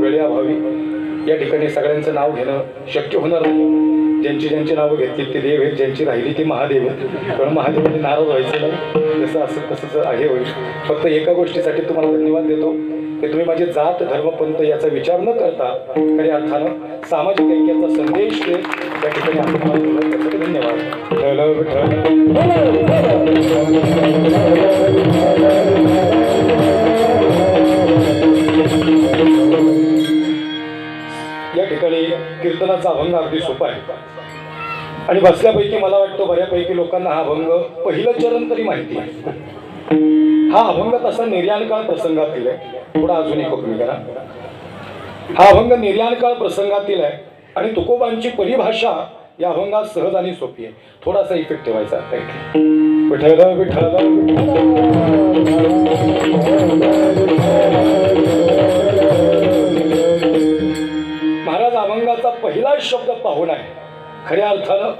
वेळेअभावी या ठिकाणी सगळ्यांचं नाव घेणं शक्य होणार नाही. ज्यांची ज्यांची नावं घेतली ते देव आहेत ज्यांची राहिली ती महादेव आहेत. पण नाराज व्हायचं नाही. जसं असं तसंच आहे होईल. फक्त एका गोष्टीसाठी तुम्हाला धन्यवाद देतो. की तुम्ही माझी जात धर्म पंथ याचा विचार न करता खऱ्या अर्थानं सामाजिक ऐक्याचा संदेश देत त्या ठिकाणी आपण धन्यवाद. या ठिकाणी कीर्तनाचा अभंग अगदी सोपा आहे. आणि बसल्यापैकी मला वाटतं बऱ्यापैकी लोकांना हा अभंग पहिलं चरण तरी माहिती आहे. हा अभंग तसा निर्याणकाळ प्रसंगातील आहे. थोडा अजून एक कमी करा हा अभंग निर्याणकाळ प्रसंगातील आहे आणि तुकोबांची परिभाषा या अभंगात सहज आणि सोपी आहे. थोडासा इफेक्ट ठेवायचा आहे. इथे. शब्द पाहुणा आहे खऱ्या अर्थानं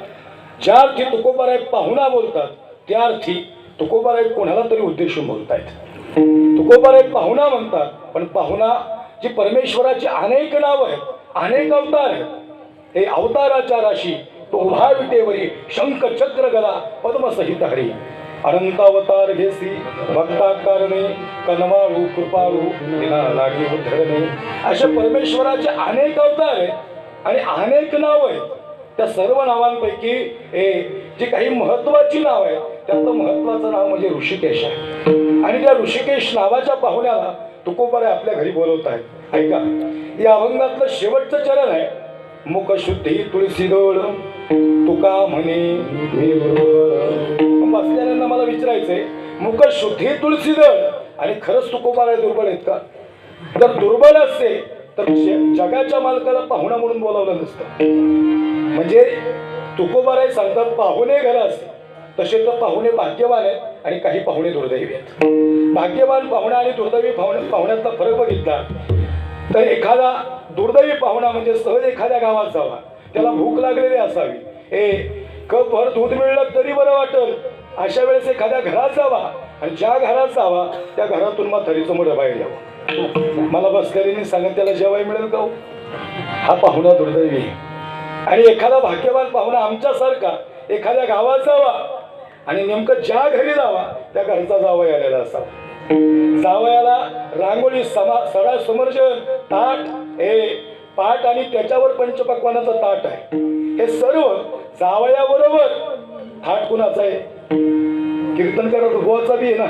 ज्या अर्थी तुकोबाराय पाहुणा बोलतात त्या अर्थी तुकोबाराय कोणाला तरी उद्देशून बोलतायत. तुकोबाराय पाहुणा म्हणतात पण पाहुणा जी परमेश्वराची अनेक नाव आहेत अनेक अवतार आहेत हे अवताराच्या राशी तो उभा विटेवरी शंख चक्र गला पद्मसहित हरी अनंतावतार घेसी भक्ता कारणे कनवाळू कृपाळू विना उद्धरणे अशा परमेश्वराचे अनेक अवतार आहेत आणि अनेक नाव आहेत. त्या सर्व नावांपैकी हे जी काही महत्वाची नाव आहेत त्यातलं महत्वाचं नाव म्हणजे ऋषिकेश आहे. आणि त्या ऋषिकेश नावाच्या पाहुण्याला तुकोबारे आपल्या घरी बोलवत आहेत. ऐका या अभंगातलं शेवटचं चरण आहे. मुखशुद्धी तुळशी दोळ तुका म्हणे मी बसलेल्यांना मला विचारायचंय मुखशुद्धी तुळशी दळ आणि खरंच तुकोबारा दुर्बळ आहेत का? जर दुर्बल असते तर जगाच्या मालकाला पाहुणा म्हणून बोलावलं नसतं. म्हणजे तुकोबाराय सांगतात पाहुणे घरास. तसे तर पाहुणे भाग्यवान आहेत आणि काही पाहुणे दुर्दैवी आहेत. भाग्यवान पाहुणा आणि दुर्दैवी पाहुणे पाहुण्यातला फरक बघितला तर एखादा दुर्दैवी पाहुणा म्हणजे सहज एखाद्या गावात जावा. त्याला भूक लागलेली असावी. ए कप भर दूध मिळलं तरी बरं वाटल. अशा वेळेस एखाद्या घरात जावा आणि ज्या घरात जावा त्या घरातून मग थरीसमोर रबायला यावं. मला बसकरीने सांगत त्याला जेवाय मिळेल का हो? हा? पाहुणा दुर्दैवी. आहे. आणि एखादा भाग्यवान पाहुणा आमच्यासारखा एखाद्या गावात जावा आणि नेमकं ज्या घरी जावा त्या घरचा जावई आलेला असावा. जावयाला रांगोळी समा सडा समर्जन ताट हे पाट आणि त्याच्यावर पंचपक्वानाचं ताट आहे. हे सर्व जावयाबरोबर. थाट कुणाचं आहे? कीर्तन करत गोवाचा बी आहे ना.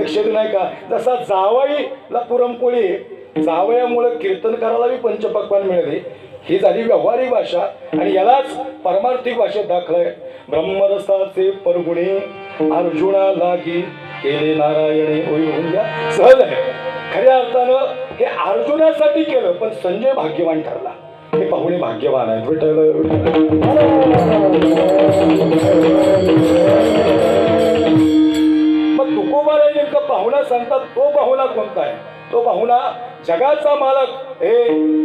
लक्ष देऊ नाही का जसा जावईला पुरमपोळी आहे, जावयामुळं कीर्तन करायला बी पंचपक्वान मिळाले ही. झाली व्यावहारिक भाषा आणि यालाच परमार्थिक भाषेत दाखलंय. ब्रह्मरसाचे परगुणे अर्जुना लागी केले नारायणे होई सहज आहे. खऱ्या अर्थानं हे अर्जुनासाठी केलं पण संजय भाग्यवान ठरला. हे पाहुणे भाग्यवान आहेत. भेटायला नेमका पाहुणा सांगतात तो पाहुणा कोणता आहे? तो पाहुणा जगाचा मालक हे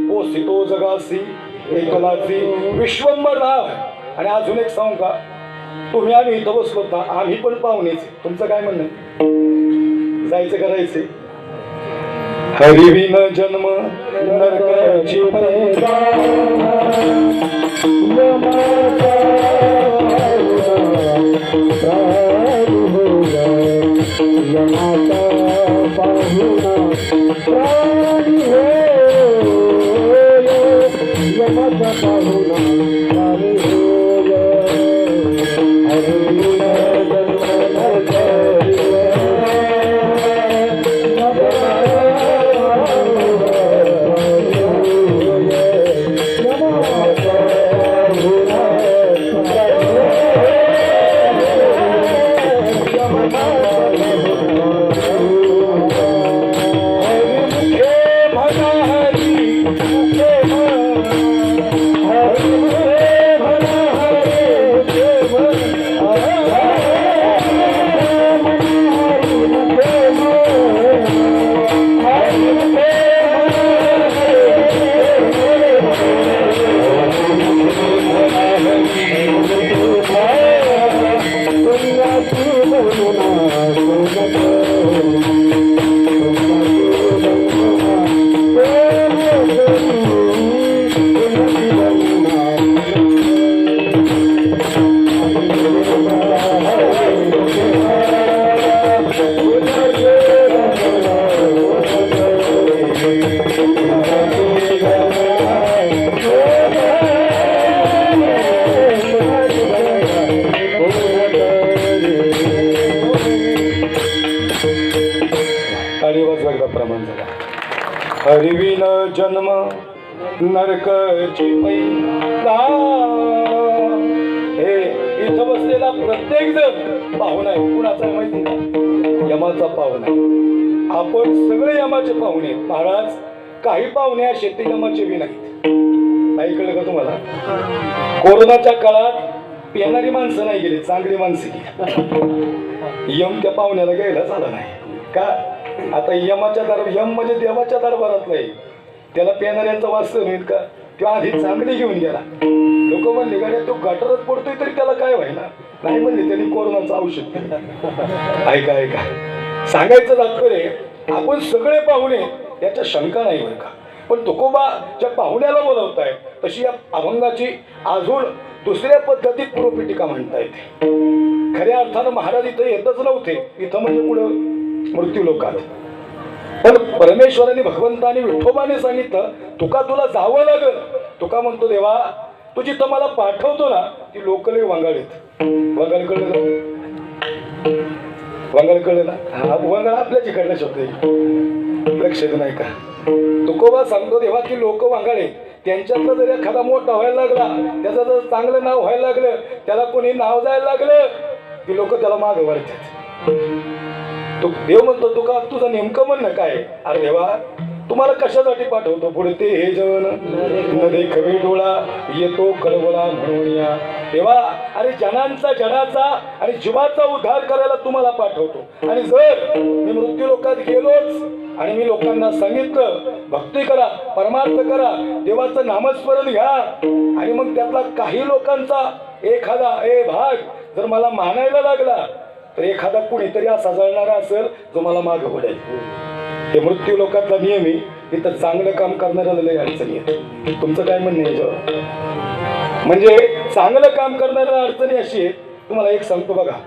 पोसितो जगासी एकलाची विश्वंभर नाव आणि अजून एक सांगू का? तुम्ही आम्ही इथं बसलो होता आम्ही पण पाहुणेच तुमचं काय म्हणणं जायचं करायचे हरिविन जन्म नरकाची पैदा. हे म्हणा हरी, हे म्हणा हरविन जन्म नरकची पैला हे इथं बसलेला प्रत्येक जण पाहुणा आहे. कुणाचा आहे माहिती का? यमाचा पाहुणा आपण सगळे यमाचे पाहुणे महाराज काही पाहुणे असे ते यमाचे बी नाहीत. ऐकलं का तुम्हाला? कोरोनाच्या काळात पेणारी माणसं नाही गेली चांगली माणसं गेली. यम त्या पाहुण्याला घ्यायला झाला नाही. का? आता यमाच्या दर यम म्हणजे देवाच्या दरबारात नाही त्याला पेणाऱ्यांचा वास्तव नाहीत का तो आधी चांगली घेऊन गेला. लोक म्हणले गाड्या तो गटारात पडतोय तरी त्याला काय व्हायला? नाही म्हणले त्यांनी कोरोनाचं औषध ऐका ऐका. सांगायचं तात्पर्य आपण सगळे पाहुणे याच्या शंका नाही बरं का? पण तुकोबा ज्या पाहुण्याला बोलवताय तशी या अभंगाची अजून दुसऱ्या पद्धतीत पूर्वपीठिका म्हणता येते खऱ्या अर्थानं महाराज इथं येतच नव्हते. इथं म्हणजे पुढं मृत्यू लोकात पण परमेश्वराने भगवंताने विठोबाने सांगितलं तुका तुला जावं लागल. तुका म्हणतो देवा तू जिथं मला पाठवतो ना ती लोकलही वांगाळीत वांगाळ कळलं का? वांगाळ कळलं ना? हा. वांगाळ आपल्याच इकडला शब्द आहे लक्षात नाही का? तुकोबा सांगतो देवा की लोक वांगाळे त्यांच्यातलं जर एखादा मोठा व्हायला लागला त्याचं जर चांगलं नाव व्हायला लागलं त्याला कोणी नाव जायला लागलं की लोक त्याला माग वळतात. तो देव म्हणतो तुका तुझं नेमकं म्हणणं काय अरे देवा तुम्हाला कशासाठी पाठवतो पुढे ते हे जन? न कवी डोळा येतो कळवळा म्हणून या. देवा अरे जनांचा जनाचा आणि जीवाचा उद्धार करायला तुम्हाला पाठवतो. आणि जर मी मृत्यू लोकात गेलोच आणि मी लोकांना सांगितलं भक्ती करा परमार्थ करा देवाचं नामस्मरण घ्या आणि मग त्यातला काही लोकांचा एखादा ए भाग जर मला मानायला लागला तर एखादा कुणीतरी असा जळणारा असेल जो मला मागं पडेल हे मृत्यू लोकातला नियम आहे. इथं चांगलं काम करणाऱ्याला लय अडचणी आहे तुमचं काय म्हणणं आहे याच्यावर? म्हणजे चांगलं काम करणाऱ्या अडचणी अशी आहे तुम्हाला एक सांगतो बघा.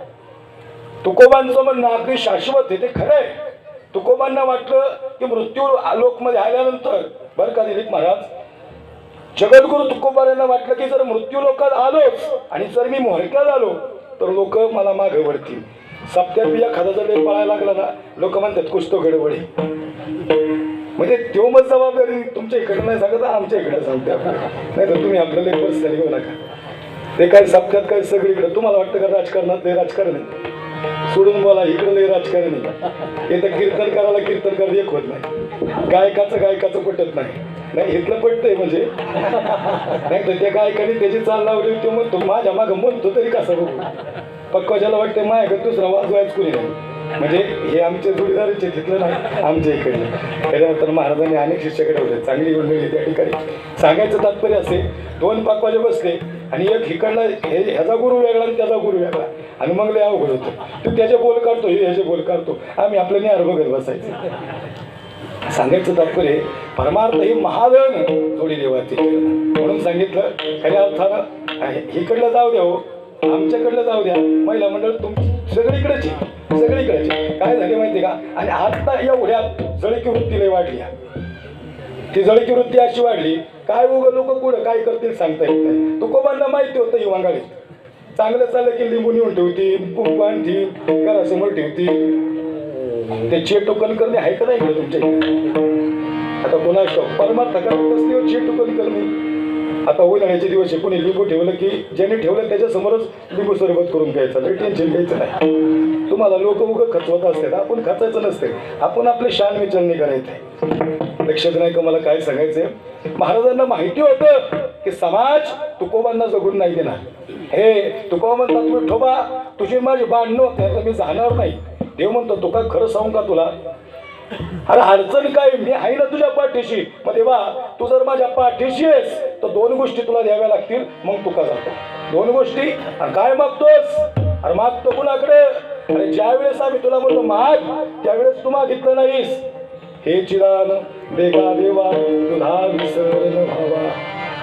तुकोबांचं म्हणणं अगदी शाश्वत आहे ते खरं आहे. तुकोबांना वाटलं की मृत्यू लोकमध्ये आल्यानंतर बरं का दिलीप महाराज? जगद्गुरु तुकोबारांना वाटलं की जर मृत्यू लोकात आलोच आणि जर मी मोहरक्या आलो तर लोक मला मागे वळतील. सप्त्यात बिया खादा जर पळायला लागला ना लोक म्हणतात कुस्तो गडबडी. म्हणजे तो मग जबाबदारी तुमच्या इकडे नाही सांगत आमच्या इकडे सांगते आपल्याला. नाही तर तुम्ही आपल्याला एक पर्सनली घेऊ नका. ते काय सप्त्यात काय सगळीकडे तुम्हाला वाटतं का राजकारणात ते राजकारण आहे? सोडून बोला इकडं नाही राजकारण आहे. इथं कीर्तन करायला कीर्तन करायला एक होत नाही. गायकाचं गायकाचं पटत नाही. नाही इथलं पटतंय म्हणजे. नाही तर त्या गायकाने त्याची चाल लावली तो म्हणतो माझ्या मागं म्हणतो तरी कसं बघू? पक्वाच्याला वाटतं माझ्याकडे दुसरा वाजवायच कुणी नाही. म्हणजे हे आमचे जोडीदारीचे तिथलं नाही आमच्या इकडले. त्याच्यानंतर महाराजांनी अनेक शिष्याकडे ठेवले चांगली मंडळी त्या ठिकाणी. सांगायचं तात्पर्य असे दोन पाकवाजे बसले आणि एक इकडला हे ह्याचा गुरु वेगळा आणि त्याचा गुरु वेगळा. आणि मग लय अवघड होतो. तू त्याचे बोल काढतो हे ह्याचे बोल काढतो. आम्ही आपलं न्यार बघत बसायचं. सांगायचं तात्पर्य परमार्थ ही महाधन जोडी देवाची म्हणून सांगितलं खऱ्या अर्थानं आहे, इकडलं जाऊ द्या हो आमच्याकडलं जाऊ द्या. महिला मंडळ तुमची सगळीकडेच आहे, काय झाले माहिती का? आणि आता एवढ्या जळकी वृत्ती लय वाढली ती जळकी वृत्ती अशी वाढली काय उग लोक कुठं काय करतील सांगता येत नाही. तुकोबांना माहिती होतं ही वांगाळी. चांगलं चाललं की लिंबू नेऊन ठेवती कुंपान आणतील घरासमोर ठेवती ते चे टोकन करणे आहे का नाही तुमच्या आता कोणा परमार्थ करत चे टोकन करणे आता उन्हाळ्याचे दिवस कोणी लिंबू ठेवलं की ज्याने ठेवलं त्याच्यासमोरच लिंबू सरबत करून घ्यायचं लई टेन्शन घ्यायचं नाही. तुम्हाला लोक उगं खचवत असतात आपण खचायचं नसते आपण आपले शान विचारणे करायचे. लक्षात नाही का मला काय सांगायचंय? महाराजांना माहिती होतं की समाज तुकोबांना जगून नाही देणार. हे तुकोबा म्हणतात ठोबा तुझी माझी बांधणं होते मी जाणार नाही. देव म्हणतो तुका खरं सांगू का तुला? अरे अडचण काय? मी आहे ना तुझ्या पाठीशी. मग देवा तू जर माझ्या पाठीशी आहेस तर दोन गोष्टी तुला द्याव्या लागतील मग तुका जातो दोन गोष्टी? आणि काय मागतोस? अरे मागतो कुणाकडे? अरे ज्या वेळेस आम्ही तुला म्हणतो माग त्यावेळेस तू मागितलं नाहीस. हे चिरान देगा देवा तुझा विसरण भावा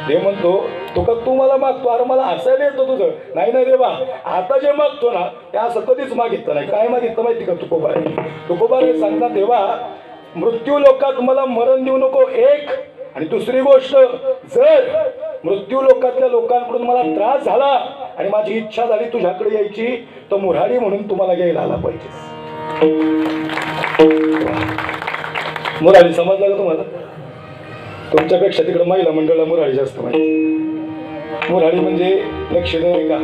देव म्हणतो तुका तू मला मागतो? अरे मला हसायला येतो तुझं. नाही नाही देवा. आता जे मागतो ना ते असं कधीच मागितलं नाही. काय मागितलं माहिती का तुकोबारे तुकोबारे सांगता देवा मृत्यू लोकात मला मरण देऊ नको एक. आणि दुसरी गोष्ट जर मृत्यू लोकातल्या लोकांकडून मला त्रास झाला आणि माझी इच्छा झाली तुझ्याकडे यायची तर मुराडी म्हणून तुम्हाला घ्यायला आला पाहिजे. मुराडी समजलं का तुम्हाला? तुमच्यापेक्षा तिकडे महिला मंडळाला मुराळी जास्त माहिती. मुराळी म्हणजे लक्ष नाही का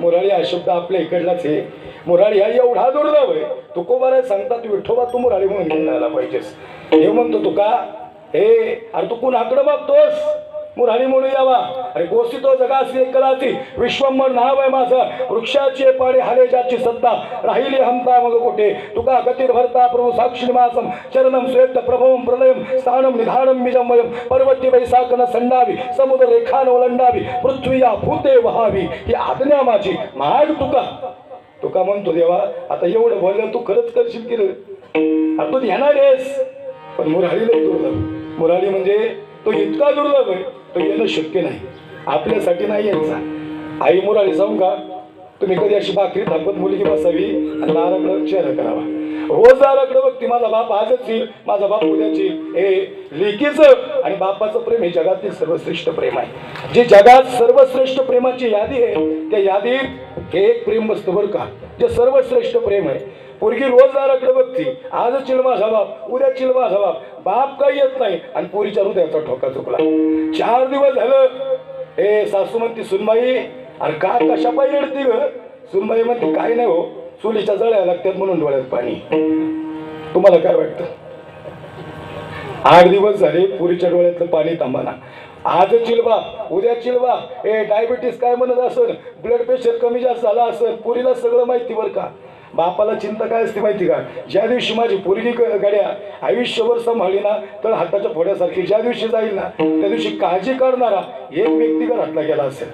मुराळी हा शब्द आपल्या इकडलाच आहे. मुरारी हा एवढा दुर्लभ आहे. तुकोबारा सांगतात विठोबा तू मुराळी म्हणून घेऊन जायला पाहिजेस. हे म्हणतो तुका हे अरे तू कोण आकडं बघतोस? मुराणी म्हणून यावा. अरे गोष्टी तो जगासी कलाची विश्वंभर नाव आहे माझं. वृक्षाचे पाणी हाले ज्याची सत्ता राहिली हमता मग कोठे? तुका गतीर भरता प्रभू साक्षी मासम चरणम श्रेष्ठ प्रभवम प्रलयम. स्थानम निधानम मिजमयम पर्वती वैसाकन संडावी. समुद्र रेखान ओलंडावी. पृथ्वी या भूते वहावी. ही आज्ञा माझी. महाड तुका. तुका म्हणतो देवा आता एवढं बोललं तू खरंच करशील की रे? तू येणार आहेस. पण मुराळी दुर्लभ. मुराळी म्हणजे तो इतका दुर्लभ आहे. तो येणं शक्य नाही. आपल्यासाठी नाही यायचा. आई मुराळी जाऊन का? तुम्ही कधी अशी भाकरी थांबत मुलगी बसावी आणि दाराकडं चेहरा करावा. रोज दाराकडं बघती माझा बाप आजच येईल माझा बाप उद्याच येईल. हे लेकीचं आणि बापाचं प्रेम हे जगातील सर्वश्रेष्ठ प्रेम आहे. जे जगात सर्वश्रेष्ठ प्रेमाची यादी आहे त्या यादीत हे एक प्रेम बसतं बरं का? जे सर्वश्रेष्ठ प्रेम आहे पोरगी रोज दाराकडे बघती. आज चिल बाप उद्या चिल बाप बाप काही येत नाही. आणि पोरीच्या हृदयाचा ठोका चुकला. चार दिवस झालं. ए सासू म्हणती सुनबाई अरे का कशा पाहिजे रडती ग? सुनबाई म्हणते काय नाही हो. चुलीच्या जळ्या लागतात म्हणून डोळ्यात पाणी. तुम्हाला काय वाटतं? आठ दिवस झाले पुरीच्या डोळ्यातलं पाणी थांबाना. आज चिलबा उद्या चिलवा ए डायबिटीस काय म्हणत असेल ब्लड प्रेशर कमी जास्त झाला असेल पुरीला सगळं माहिती बरं का? बापाला चिंता काय असते माहिती का? ज्या दिवशी माझी पुरीनी गाड्या गड्या आयुष्यभर सांभाळली ना तर हाताच्या फोड्यासारखी ज्या दिवशी जाईल ना त्या दिवशी काळजी करणारा एक व्यक्ती घरातला गेला असेल.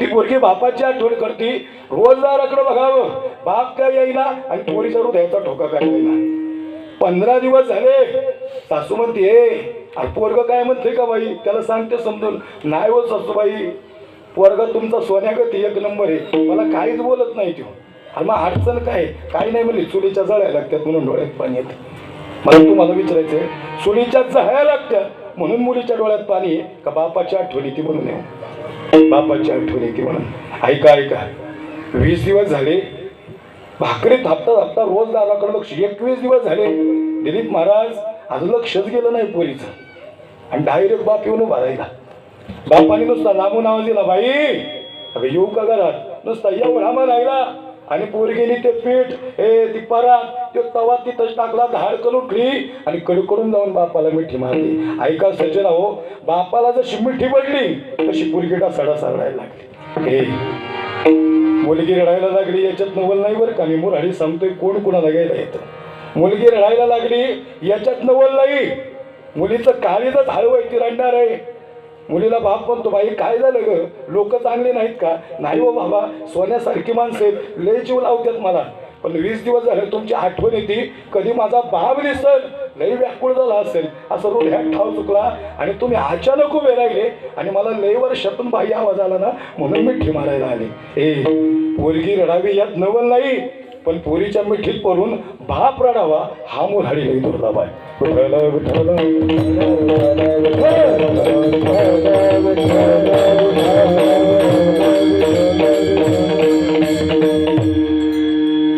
ती पोरगी बापाची आठवण करते. रोजदाराकडे बघावं. बाप काय येईना आणि पोरीचा हृदयाचा ठोका काय येईना पंधरा दिवस झाले. सासू म्हणते हे अरे पोरग काय म्हणते का बाई? त्याला सांगते समजून. नाही हो सासूबाई पोरग तुमचा सोन्यागत एक नंबर आहे. मला काहीच बोलत नाही तो. अरे मग अडचण काय? काही नाही म्हणली चुलीच्या जळ्या लागतात म्हणून डोळ्यात पाणी येते. मला तुम्हाला विचारायचंय चुलीच्या जळ्या लागतात म्हणून मुलीच्या डोळ्यात पाणी आहे का बापाची आठवण येते म्हणून आहे बापाची आठवण येते म्हणून. ऐका ऐका. वीस दिवस झाले भाकरी थापता थापता रोज दादाकडे लक्ष. एकवीस दिवस झाले. दिलीप महाराज आज लक्षच गेलं नाही पोरीचं. आणि डायरेक्ट बाप येऊन उभा राहिला. बापाने नुसता नामून आवाज दिला बाई अगं येऊ का घरात? नुसता एवढा मग राहिला. आणि पोरगीने ते पीठ. हे ती ते तो तवा तिथंच टाकला धाडकन उठली आणि कडकडून जाऊन बापाला मिठी मारली. ऐका सज्जन हो बापाला जशी मिठी पडली तशी पोरगीला सडा सरडायला लागली. हे मुलगी रडायला लागली याच्यात नवल नाही बरं का? मी मुराडी सांगतोय कोण कोणाला घ्यायला येतं? मुलगी रडायला लागली याच्यात नवल नाही. मुलीचं काळीजच हळवं ती रडणार आहे. मुलीला बाप म्हणतो बाई. काय झालं ग? लोक चांगले नाहीत का? नाही हो बाबा. सोन्यासारखी माणसं आहेत. लय जीव लावतात मला. पण वीस दिवस झाले तुमची आठवण येते. कधी माझा बाप दिसल लय व्याकुळ झाला असेल. असं रोड ह्या ठाव चुकला. आणि तुम्ही अचानक उभे राहिले. आणि मला लय वर्षातून बाई आवाज आला ना म्हणून मिठी मारायला आले. ए पोरगी रडावी यात नवल नाही. पण पोरीच्या मिठीत पडून भाप रडावा हा मुलाडी नाही दुर्लभ आहे.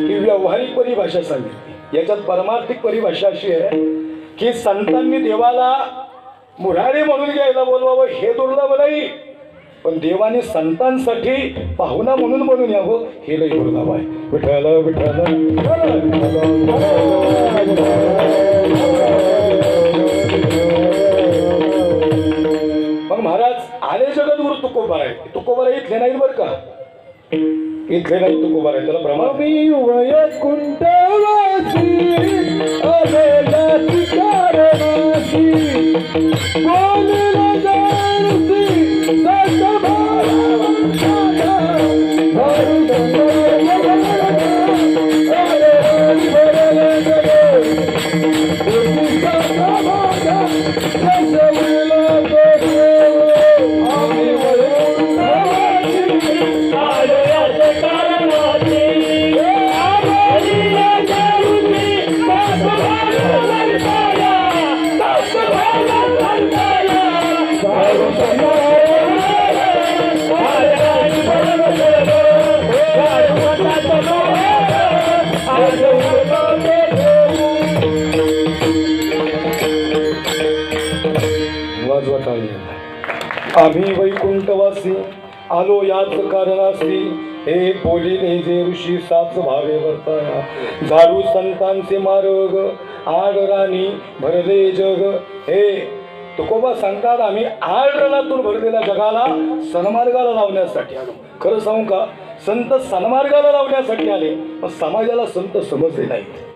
ही व्यावहारिक परिभाषा सांगितली. याच्यात परमार्थिक परिभाषा अशी आहे की संतांनी देवाला मुरारी म्हणून घ्यायला बोलवावं हे दुर्लभ नाही. पण देवाने संतांसाठी पाहुणा म्हणून बनून यावं हे लई दुर्लभ आहे. विठ्ठल विठ्ठल मग महाराज आले जगद्गुरु तुकोबार आहे तुकोबार इथले नाही बरं का? इथले नाही तुकोबार आहे त्याला प्रमाण मी आम्ही वैकुंठवासी आलो याच कारणासी. हे बोलिले जे ऋषी साच भावे वर्ताया. झाडू संतांचे मार्ग आड राणी भरले जग. हे तुकोबा सांगतात आम्ही आडरणातून भरलेल्या जगाला सन्मार्गाला लावण्यासाठी आलो. खरं सांगू का? संत सन्मार्गाला लावण्यासाठी आले. पण समाजाला संत समजले नाहीत.